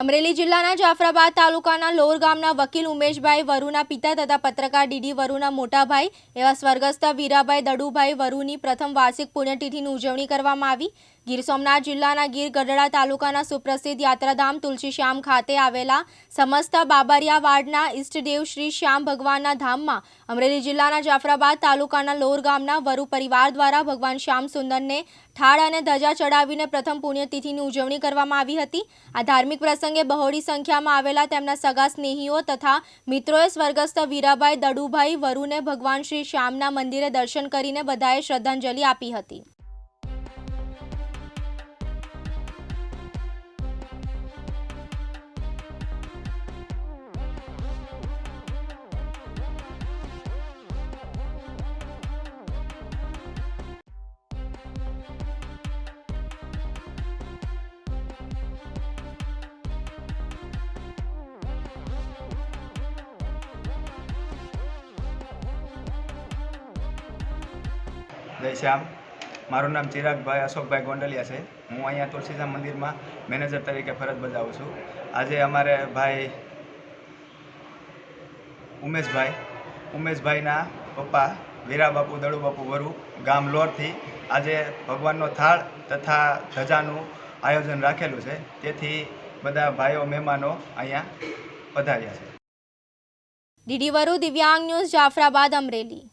અમરેલી જિલ્લાના જાફરાબાદ તાલુકાના લોર ગામના વકીલ ઉમેશભાઈ વરુના પિતા તથા પત્રકાર ડીડી વરુના મોટાભાઈ એવા સ્વર્ગસ્થ વીરાભાઈ દડુભાઈ વરુની પ્રથમ વાર્ષિક પુણ્યતિથિની ઉજવણી કરવામાં આવી. ગીર સોમનાથ જિલ્લાના ગીર ગઢડા તાલુકાના સુપ્રસિદ્ધ યાત્રાધામ તુલસીશ્યામ ખાતે આવેલા સમસ્ત બાબરિયા વાડના ઈષ્ટદેવ શ્રી શ્યામ ભગવાનના ધામમાં અમરેલી જિલ્લાના જાફરાબાદ તાલુકાના લોર ગામના વરુ પરિવાર દ્વારા ભગવાન શ્યામ સુંદરને થાળ અને ધજા ચડાવીને પ્રથમ પુણ્યતિથિની ઉજવણી કરવામાં આવી હતી. આ ધાર્મિક પ્રસંગે બહોળી સંખ્યામાં આવેલા તેમના સગા સ્નેહીઓ તથા મિત્રોએ સ્વર્ગસ્થ વીરાભાઈ દડુભાઈ વરુને ભગવાન શ્રી શ્યામના મંદિરે દર્શન કરીને બધાએ શ્રદ્ધાંજલિ આપી હતી. જય શ્યામ. મારું નામ ચિરાગભાઈ અશોકભાઈ ગોંડલિયા છે. હું અહીંયા તુલસીધામ મંદિરમાં મેનેજર તરીકે ફરજ બજાવું છું. આજે અમારે ભાઈ ઉમેશભાઈ, ઉમેશભાઈના પપ્પા વીરાબાપુ, દડુબાપુ વરુ ગામ લોરથી આજે ભગવાનનો થાળ તથા ધજાનું આયોજન રાખેલું છે. તેથી બધા ભાઈઓ, મહેમાનો અહીંયા પધાર્યા છે. ડીડી વરુ, દિવ્યાંગ ન્યૂઝ, જાફરાબાદ, અમરેલી.